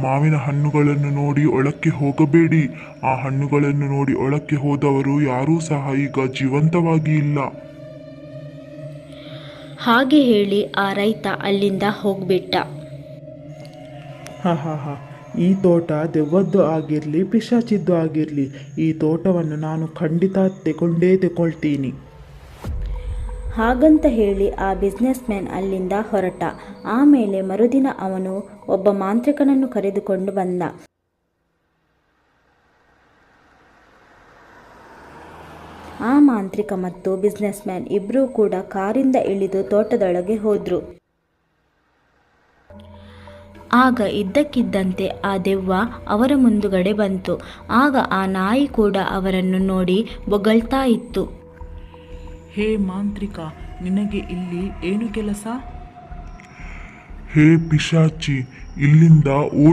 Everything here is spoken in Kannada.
ಮಾವಿನ ಹಣ್ಣುಗಳನ್ನು ನೋಡಿ ಒಳಕ್ಕೆ ಹೋಗಬೇಡಿ. ಆ ಹಣ್ಣುಗಳನ್ನು ನೋಡಿ ಒಳಕ್ಕೆ ಹೋದವರು ಯಾರೂ ಸಹ ಈಗ ಜೀವಂತವಾಗಿ ಇಲ್ಲ. ಹಾಗೆ ಹೇಳಿ ಆ ರೈತ ಅಲ್ಲಿಂದ ಹೋಗ್ಬಿಟ್ಟ. ಹ ಹ ಹ. ಈ ತೋಟ ದೆವ್ವದ್ದು ಆಗಿರಲಿ ಪಿಶಾಚಿದ್ದು ಆಗಿರಲಿ ಈ ತೋಟವನ್ನು ನಾನು ಖಂಡಿತ ತಗೊಂಡೇ ತಗೊಳ್ತೀನಿ. ಹಾಗಂತ ಹೇಳಿ ಆ ಬಿಸ್ನೆಸ್ ಮ್ಯಾನ್ ಅಲ್ಲಿಂದ ಹೊರಟ. ಆಮೇಲೆ ಮರುದಿನ ಅವನು ಒಬ್ಬ ಮಾಂತ್ರಿಕನನ್ನು ಕರೆದುಕೊಂಡು ಬಂದ. ಆ ಮಾಂತ್ರಿಕ ಮತ್ತು ಬಿಸ್ನೆಸ್ ಮ್ಯಾನ್ ಇಬ್ಬರೂ ಕೂಡ ಕಾರಿಂದ ಇಳಿದು ತೋಟದೊಳಗೆ ಹೋದ್ರು. ಆಗ ಇದ್ದಕ್ಕಿದ್ದಂತೆ ಆ ದೆವ್ವ ಅವರ ಮುಂದುಗಡೆ ಬಂತು. ಆಗ ಆ ನಾಯಿ ಕೂಡ ಅವರನ್ನು ನೋಡಿ ಬೊಗಳ್ತಾ ಇತ್ತು. ಹೇ ಮಾಂತ್ರಿಕ ನಿನಗೆ ಇಲ್ಲಿ ಏನು ಕೆಲಸ? ಹೇ ಪಿಶಾಚಿ ಇಲ್ಲಿಂದ ಓಡಿ